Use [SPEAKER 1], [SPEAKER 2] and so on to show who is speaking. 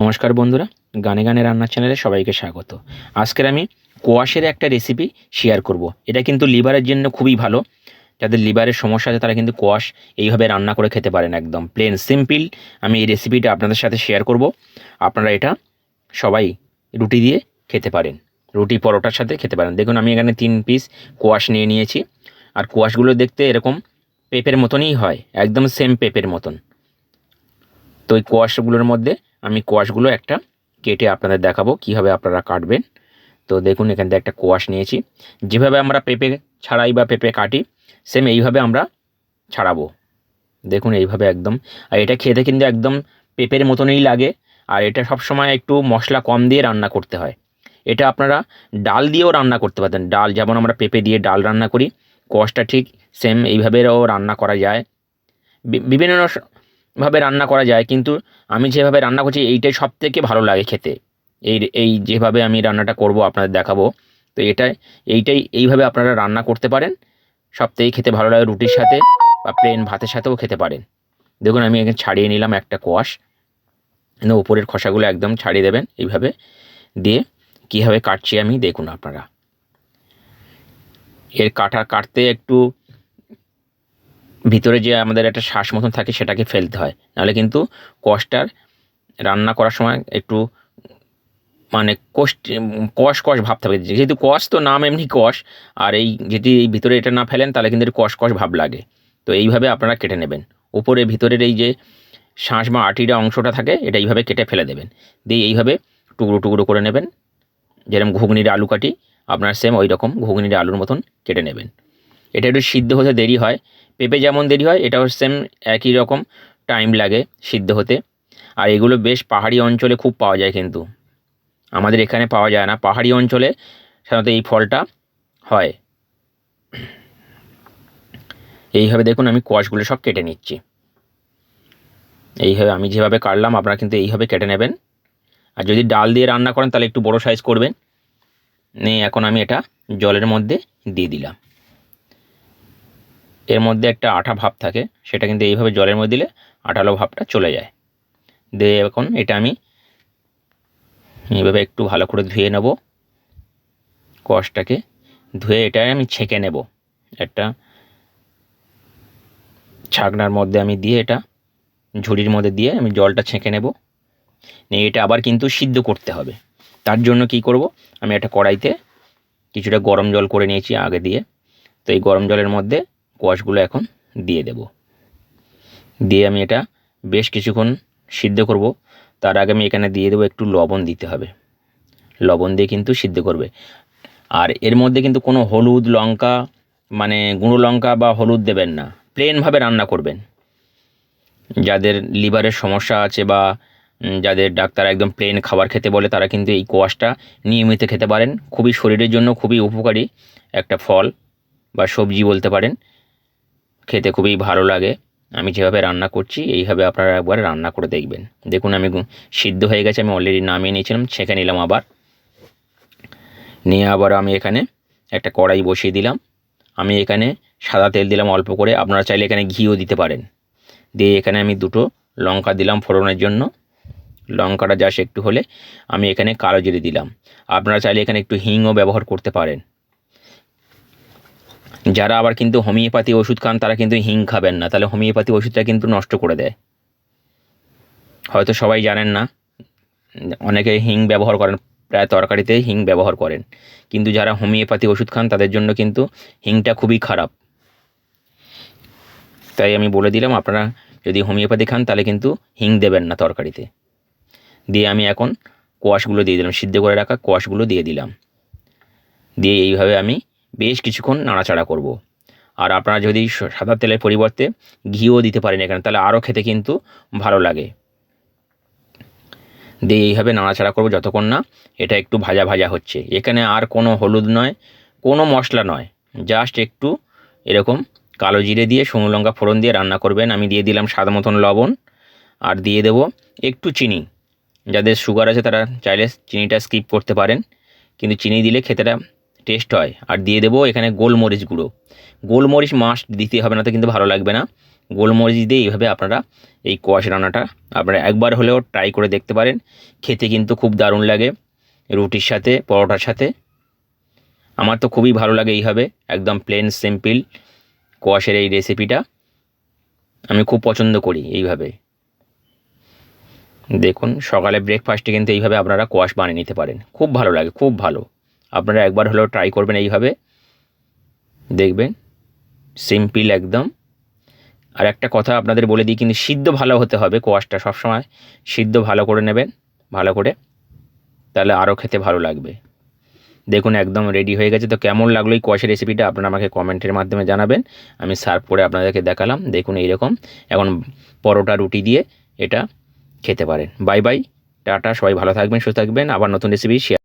[SPEAKER 1] নমস্কার বন্ধুরা, গানে গানে রান্নার চ্যানেলে সবাইকে স্বাগত। আজকের আমি কোয়াশের একটা রেসিপি শেয়ার করব। এটা কিন্তু লিভারের জন্য খুবই ভালো। যাদের লিভারের সমস্যা আছে তারা কিন্তু কোয়াশ এইভাবে রান্না করে খেতে পারেন একদম প্লেন সিম্পল আমি এই রেসিপিটা আপনাদের সাথে শেয়ার করব। আপনারা এটা সবাই রুটি দিয়ে খেতে পারেন। রুটি পরোটার সাথে খেতে পারেন। দেখুন, আমি এখানে তিন পিস কোয়াশ নিয়ে নিয়েছি। আর কোয়াশগুলো দেখতে এরকম পেঁপের মতনই হয়, একদম সেম পেঁপের মতন। তো ওই কোয়াশগুলোর মধ্যে আমি কোয়াশগুলো একটা কেটে আপনাদের দেখাবো কীভাবে আপনারা কাটবেন। তো দেখুন, এখান থেকে একটা কোয়াশ নিয়েছি। যেভাবে আমরা পেঁপে ছাড়াই বা পেঁপে কাটি সেম এইভাবে আমরা ছাড়াবো। দেখুন, এইভাবে একদম। আর এটা খেতে কিন্তু একদম পেঁপের মতনই লাগে, আর এটা সব সময় একটু মশলা কম দিয়ে রান্না করতে হয়। এটা আপনারা ডাল দিয়েও রান্না করতে পারতেন। ডাল, যেমন আমরা পেঁপে দিয়ে ডাল রান্না করি, কোয়াশটা ঠিক সেম এইভাবেও রান্না করা যায়। বিভিন্ন ভাবে রান্না করা যায়, কিন্তু আমি যেভাবে রান্না করছি, এইটাই সব থেকে ভালো লাগে খেতে। এই এই যেভাবে আমি রান্নাটা করব, আপনাদের দেখাবো। তো এটাই, এইটাই, এইভাবে আপনারা রান্না করতে পারেন। সব থেকে খেতে ভালো লাগে রুটির সাথে বা প্লেন ভাতের সাথেও খেতে পারেন। দেখুন, আমি এখানে ছাড়িয়ে নিলাম একটা কোয়াশ। উপরের খোসাগুলো একদম ছাড়িয়ে দেবেন এইভাবে। দিয়ে কীভাবে কাটছি আমি, দেখুন আপনারা। এর কাটা, কাটতে একটু ভিতরে যে আমাদের একটা শ্বাস মতন থাকে সেটাকে ফেলতে হয়। নাহলে কিন্তু কষটার রান্না করার সময় একটু মানে কষ কষ কষ ভাব থাকবে যেহেতু কষ তো নাম এমনি কষ, আর এই যদি এই ভিতরে এটা না ফেলেন তাহলে কিন্তু কষ কষ ভাব লাগে। তো এইভাবে আপনারা কেটে নেবেন। উপরে ভিতরের এই যে শ্বাস বা আটিটা অংশটা থাকে, এটা এইভাবে কেটে ফেলে দেবেন। দিয়ে এইভাবে টুকরো টুকরো করে নেবেন। যেরকম ঘুগনির আলু কাটি আপনার সেম ওই রকম ঘুগনির আলুর মতন কেটে নেবেন। এটা একটু সিদ্ধ হতে দেরি হয়। পেঁপে যেমন দেরি হয়, এটাও সেম একই রকম টাইম লাগে সিদ্ধ হতে। আর এগুলো বেশ পাহাড়ি অঞ্চলে খুব পাওয়া যায় কিন্তু। আমাদের এখানে পাওয়া যায় না। পাহাড়ি অঞ্চলে সাধারণত এই ফলটা হয়। এইভাবে দেখুন আমি কোয়াশগুলো সব কেটে নিচ্ছি। এইভাবে আমি যেভাবে কাটলাম, আপনারা কিন্তু এইভাবে কেটে নেবেন। আর যদি ডাল দিয়ে রান্না করেন, তাহলে একটু বড় সাইজ করবেন। নিয়ে এখন আমি এটা জলের মধ্যে দিয়ে দিলাম। এর মধ্যে একটা আঠা ভাব থাকে, সেটা কিন্তু এইভাবে জলের মধ্যে দিলে আঠালো ভাবটা চলে যায়। দিয়ে এখন এটা আমি এইভাবে একটু ভালো করে ধুয়ে নেব। কষটাকে ধুয়ে এটা আমি ছেঁকে নেব। একটা ছাকনার মধ্যে আমি দিয়ে এটা ঝুড়ির মধ্যে দিয়ে আমি জলটা ছেঁকে নেব। নিয়ে এটা আবার কিন্তু সিদ্ধ করতে হবে। তার জন্য কি করব? আমি একটা কড়াইতে কিছুটা গরম জল করে নিয়েছি আগে দিয়ে। তো এই গরম জলের মধ্যে কোয়াশগুলো এখন দিয়ে দেব। দিয়ে আমি এটা বেশ কিছুক্ষণ সিদ্ধ করব। তার আগে আমি এখানে দিয়ে দেবো একটু লবণ দিতে হবে। লবণ দিয়ে কিন্তু সিদ্ধ করবে। আর এর মধ্যে কিন্তু কোনো হলুদ লঙ্কা মানে গুঁড়ো লঙ্কা বা হলুদ দেবেন না। প্লেনভাবে রান্না করবেন। যাদের লিভারের সমস্যা আছে বা যাদের ডাক্তার একদম প্লেন খাবার খেতে বলে, তারা কিন্তু এই কোয়াশটা নিয়মিত খেতে পারেন। খুবই শরীরের জন্য খুবই উপকারী একটা ফল বা সবজি বলতে পারেন। খেতে খুবই ভালো লাগে। আমি যেভাবে রান্না করছি, এইভাবে আপনারা একবার রান্না করে দেখবেন। দেখুন, আমি সিদ্ধ হয়ে গেছে, আমি অলরেডি নামিয়ে নিয়েছিলাম, ছেঁকে নিলাম আবার। নিয়ে আবার আমি এখানে একটা কড়াই বসিয়ে দিলাম। আমি এখানে সাদা তেল দিলাম অল্প করে, আপনারা চাইলে এখানে ঘিও দিতে পারেন। দিয়ে এখানে আমি দুটো লঙ্কা দিলাম ফোড়নের জন্য। লঙ্কাটা যাস একটু হলে আমি এখানে কালো জিরে দিলাম। আপনারা চাইলে এখানে একটু হিংও ব্যবহার করতে পারেন। যারা আবার কিন্তু হোমিওপ্যাথি ওষুধ খান, তারা কিন্তু হিং খাবেন না। তাহলে হোমিওপ্যাথি ওষুধটা কিন্তু নষ্ট করে দেয়। হয়তো সবাই জানেন না, অনেকে হিং ব্যবহার করেন, প্রায় তরকারিতে হিং ব্যবহার করেন। কিন্তু যারা হোমিওপ্যাথি ওষুধ খান, তাদের জন্য কিন্তু হিংটা খুবই খারাপ। তাই আমি বলে দিলাম, আপনারা যদি হোমিওপ্যাথি খান, তাহলে কিন্তু হিং দেবেন না তরকারিতে। দিয়ে আমি এখন কোয়াশগুলো দিয়ে দিলাম, সিদ্ধ করে রাখা কোয়াশগুলো দিয়ে দিলাম। দিয়ে এইভাবে আমি বেশ কিছুক্ষণ নাড়াচাড়া করব। আর আপনারা যদি সাদা তেলের পরিবর্তে ঘিও দিতে পারেন এখানে, তাহলে আরও খেতে কিন্তু ভালো লাগে। দিয়ে এইভাবে নাড়াচাড়া করব যতক্ষণ না এটা একটু ভাজা ভাজা হচ্ছে। এখানে আর কোনো হলুদ নয়, কোনো মশলা নয়। জাস্ট একটু এরকম কালো জিরে দিয়ে শুকনো লঙ্কা ফোড়ন দিয়ে রান্না করবেন। আমি দিয়ে দিলাম স্বাদ মতন লবণ, আর দিয়ে দেবো একটু চিনি। যাদের সুগার আছে তারা চাইলে চিনিটা স্কিপ করতে পারেন। কিন্তু চিনি দিলে খেতেটা টেস্ট হয়। আর দিয়ে দেবো এখানে গোলমরিচ গুঁড়ো। গোলমরিচ মাস্ট দিতে হবে, না তো কিন্তু ভালো লাগবে না। গোলমরিচ দিয়ে এইভাবে আপনারা এই কোয়াশ রান্নাটা আপনারা একবার হলেও ট্রাই করে দেখতে পারেন। খেতে কিন্তু খুব দারুণ লাগে রুটির সাথে, পরোটার সাথে। আমার তো খুবই ভালো লাগে এইভাবে, একদম প্লেন সিম্পল কোয়াশের এই রেসিপিটা আমি খুব পছন্দ করি এইভাবে। দেখুন, সকালে ব্রেকফাস্টে কিন্তু এইভাবে আপনারা কোয়াশ বানিয়ে নিতে পারেন। খুব ভালো লাগে, খুব ভালো। আপনারা একবার হলেও ট্রাই করবেন এইভাবে। দেখবেন সিম্পল একদম। আর একটা কথা আপনাদের বলে দিই, কিন্তু সিদ্ধ ভালো হতে হবে কোয়াশটা সবসময়। সিদ্ধ ভালো করে নেবেন, ভালো করে। তাহলে আরও খেতে ভালো লাগবে। দেখুন, একদম রেডি হয়ে গেছে। তো কেমন লাগল এই কোয়াশের রেসিপিটা আপনারা আমাকে কমেন্টের মাধ্যমে জানাবেন। আমি সার্ভ করে আপনাদেরকে দেখালাম। দেখুন, এইরকম। এখন পরোটা, রুটি দিয়ে এটা খেতে পারেন। Bye bye tata. সবাই ভালো থাকবেন, সুস্থ থাকবেন। আবার নতুন রেসিপি শেয়ার